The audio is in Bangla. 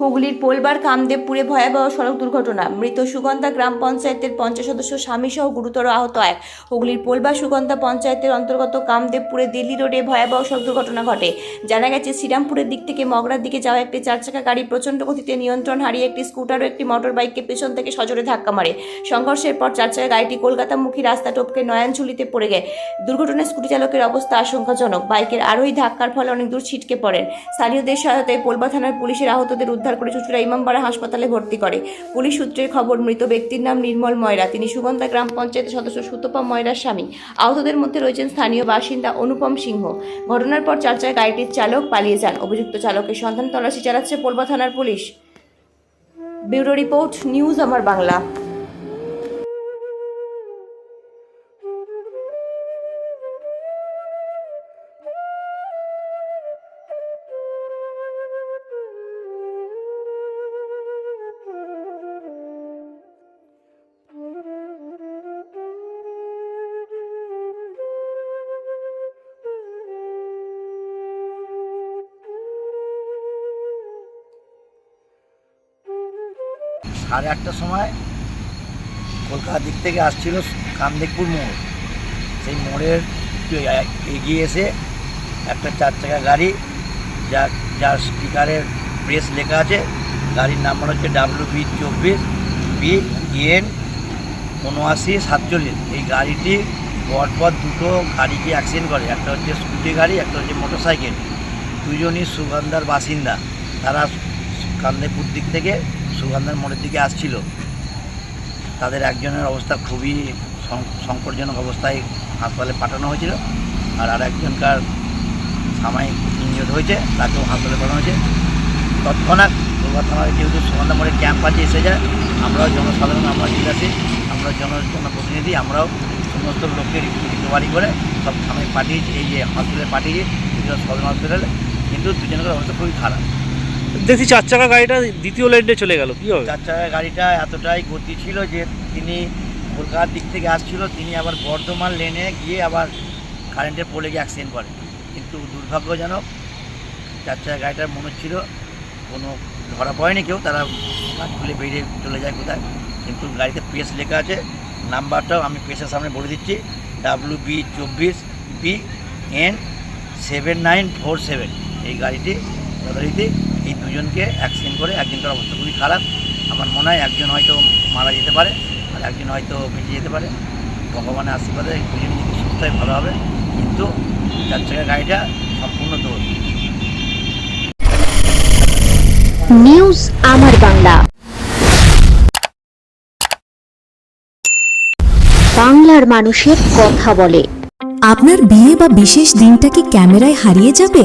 হুগলির পোলবার, কামদেবপুরে ভয়াবহ সড়ক দুর্ঘটনা। মৃত সুগন্ধা গ্রাম পঞ্চায়েতের পঞ্চাশ সদস্য স্বামীসহ গুরুতর আহত এক। হুগলির পোলবার সুগন্ধা পঞ্চায়েতের অন্তর্গত কামদেবপুরে দিল্লি রোডে ভয়াবহ সড়ক দুর্ঘটনা ঘটে। জানা গেছে, শ্রীরামপুরের দিক থেকে মগরার দিকে যাওয়া একটি চারচাকা গাড়ি প্রচণ্ড গতিতে নিয়ন্ত্রণ হারিয়ে একটি স্কুটার ও একটি মোটর বাইককে পেছন থেকে সজোরে ধাক্কা মারে। সংঘর্ষের পর চারচাকা গাড়িটি কলকাতামুখী রাস্তা টপকে নয়নঝুলিতে পড়ে গেছে দুর্ঘটনায় স্কুটি চালকের অবস্থা আশঙ্কাজনক। বাইকের আরোহী ধাক্কার ফলে অনেক দূর ছিটকে পড়েন। স্থানীয়দের সহায়তায় পোলবা থানার পুলিশের আহতদের উদ্ধার করে চুচুড়া ইমামবাড়া হাসপাতালে ভর্তি করে। পুলিশ সূত্রের খবর, মৃত ব্যক্তির নাম নির্মল ময়রা। তিনি সুগন্ধা গ্রাম পঞ্চায়েতের সদস্য সুতপা ময়রার স্বামী। আহতদের মধ্যে রয়েছেন স্থানীয় বাসিন্দা অনুপম সিংহ। ঘটনার পর চারচায় গাড়িটির চালক পালিয়ে যান। অভিযুক্ত চালকের সন্ধান তল্লাশি চালাচ্ছে পোলবা থানার পুলিশ। ব্যুরো রিপোর্ট, নিউজ আমার বাংলা। সাড়ে আটটার সময় কলকাতার দিক থেকে আসছিল কামদেবপুর মোড়। সেই মোড়ের এগিয়ে এসে একটা চার চাকা গাড়ি, যার যার স্পিকারের প্রেস লেখা আছে, গাড়ির নাম্বার হচ্ছে ডাব্লিউ বি চব্বিশ বি এন উনআশি সাতচল্লিশ। এই গাড়িটি পরপর দুটো গাড়িকে অ্যাক্সিডেন্ট করে, একটা হচ্ছে স্কুটি গাড়ি, একটা হচ্ছে মোটর সাইকেল দুজনই সুগন্ধার বাসিন্দা। তারা কান্দেপুর দিক থেকে সুগন্ধার মোড়ের দিকে আসছিল, তাদের একজনের অবস্থা খুবই সংকটজনক অবস্থায় হাসপাতালে পাঠানো হয়েছিল আর আর একজনকার সাময়িক ইঞ্জুর হয়েছে, তাকেও হাসপাতালে পাঠানো হয়েছে। তৎক্ষণাৎ কলকাতা থানার যেহেতু সুগন্ধা মোড়ের ক্যাম্প আছে, এসে যায়। আমরাও জনসাধারণ, আমরা জিজ্ঞাসি আমরা জন জনপ্রতিনিধি, আমরাও সমস্ত লোককে রিকভারি করে সব থানায় পাঠিয়েছি, এই যে হসপিটালে পাঠিয়েছি সদর হসপিটালে কিন্তু দুজনের অবস্থা খুবই খারাপ। দেখছি চার চাকা গাড়িটা দ্বিতীয় লাইনে চলে গেল, কি হবে? চার চাকা গাড়িটা এতটাই গতি ছিল যে তিনি কলকাতার দিক থেকে আসছিল, তিনি আবার বর্ধমান লেনে গিয়ে আবার কারেন্টের পোলে গিয়ে অ্যাক্সিডেন্ট করে। কিন্তু দুর্ভাগ্যজনক চার চাকা গাড়িটার মনে হচ্ছিল, কোনো ধরা পড়েনি কেউ, তারা কাজ খুলে বেরিয়ে চলে যায় কোথায়? কিন্তু গাড়িতে পেস লেখা আছে, নাম্বারটাও আমি পেসের সামনে বলে দিচ্ছি ডাব্লিউ বি চব্বিশ B N seven nine four seven এই গাড়িটি যথারীতি এই দুজনকে অ্যাক্সিডেন্ট করে একজনকার অবস্থা খুবই খারাপ। আমার মনে হয় একজন হয়তো মারা যেতে পারে আর একজন হয়তো বেঁচে যেতে পারে। ভগবানের আশীর্বাদে দুজনে যদি সুস্থ হয় ভালো হবে। কিন্তু চার চাকা গাড়িটা সম্পূর্ণ দোষ। নিউজ আমার বাংলা। বাংলার মানুষের কথা বলে। আপনার বিয়ে বা বিশেষ দিনটা কি ক্যামেরায় হারিয়ে যাবে?